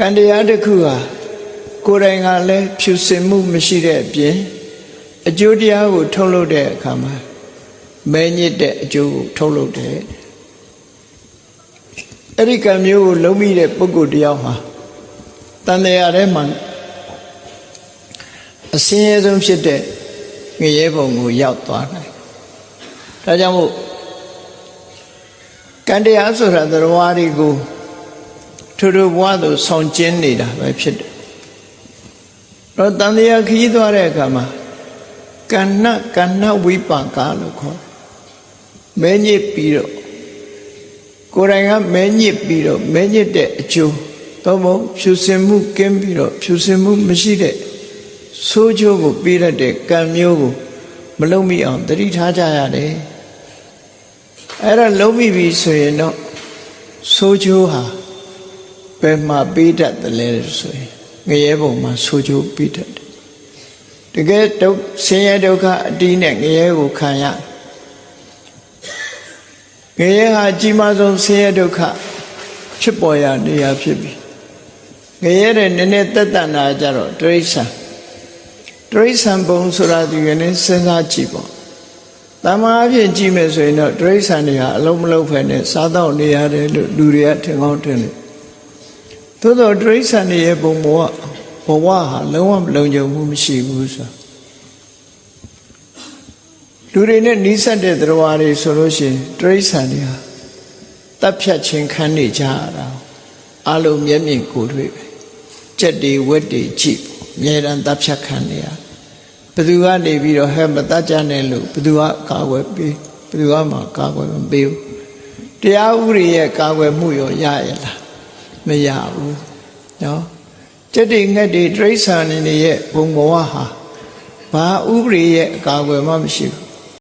ကံတရားတစ်ခုဟာကိုယ်တိုင်ကလည်းဖြူစင်မှုမရှိတဲ့အပြင်အကျိုးတရားကို ထုတ်လုပ်တဲ့အခါမှာမဲညစ်တဲ့အကျိုးကိုထုတ်လုပ်တယ်အဲ့ဒီကံမျိုးကိုလုံးမိတဲ့ပုဂ္ဂိုလ်တယောက်ဟာတန်တရားထဲမှာအစင်းရဲဆုံးဖြစ်တဲ့ငရဲဘုံကိုရောက်သွားတယ်ဒါကြောင့်မို့ကံတရားဆိုတာသရဝါတွေကို ထိုထိုဘဝသို့ဆောင်ကျင်းနေတာပဲဖြစ်တယ်။တော့တန်တရားခီးသွားတဲ့အခါမှာကဏ္ဏကဏ္ဏဝိပါကလို့ခေါ်တယ်။မဲညစ်ပြီးတော့ကိုယ်တိုင်ကမဲညစ်ပြီးတော့မဲညစ်တဲ့အကျိုးတော့မဟုတ်ဖြူစင်မှုကင်းပြီးတော့ဖြူစင်မှုမရှိတဲ့ဆိုးချိုးကိုပေးရတဲ့ကံမျိုးကိုမလုံးမိအောင်တတိထားကြရတယ်။အဲ့ဒါလုံးမိပြီဆိုရင်တော့ဆိုးချိုးဟာ ဘယ်မှာပေးတတ်တယ်လဲဆိုရင်ငရဲဘုံမှာဆိုချိုးပေးတတ်တယ်တကယ်ဒုက္ခဆင်းရဲဒုက္ခအတီးနဲ့ငရဲကိုခံရငရဲဟာအကြီးမားဆုံးဆင်းရဲဒုက္ခဖြစ်ပေါ်ရနေရဖြစ်ပြီငရဲတဲ့နည်းနည်းတက်တန်တာကြတော့တရိစ္ဆာန်တရိစ္ဆာန်ဘုံဆိုတာဒီကနေ့စဉ်းစားကြည့်ပေါ့တမာအဖြစ်ကြည့်မယ်ဆိုရင်တော့တရိစ္ဆာန်တွေဟာအလုံးမလုံးဖက်နဲ့စားတော့နေရတယ်လို့လူတွေကထင်ကောင်းထင်တယ် သို့တော့တရိစ္ဆာန်တွေရဲ့ဘုံဘဝဘဝဟာလုံးဝမလုံခြုံမှုမရှိဘူးဆိုတာလူတွေနဲ့နီးစပ်တဲ့သရဝါတွေဆိုလို့ရှိရင်တရိစ္ဆာန်တွေဟာတပ်ဖြတ်ခြင်းခံနေကြရတာအလုံးမျက်မြင်ကိုယ်တွေ့ပဲကြက်တွေဝက်တွေကြည့်အမြဲတမ်းတပ်ဖြတ်ခံနေရဘသူကနေပြီးတော့ဟဲ့မတတ်ကြနဲ့လို့ဘသူကကာကွယ်ပေးဘသူကမှကာကွယ်မပေးဘူးတရားဥပဒေရဲ့ကာကွယ်မှုရောရရလား မရဘူးနော်ကြက်တွေငှက်တွေတိရစ္ဆာန်တွေရဲ့ဘုံဘဝဟာဘာဥပဒေရဲ့အကာအကွယ်မှမရှိဘူး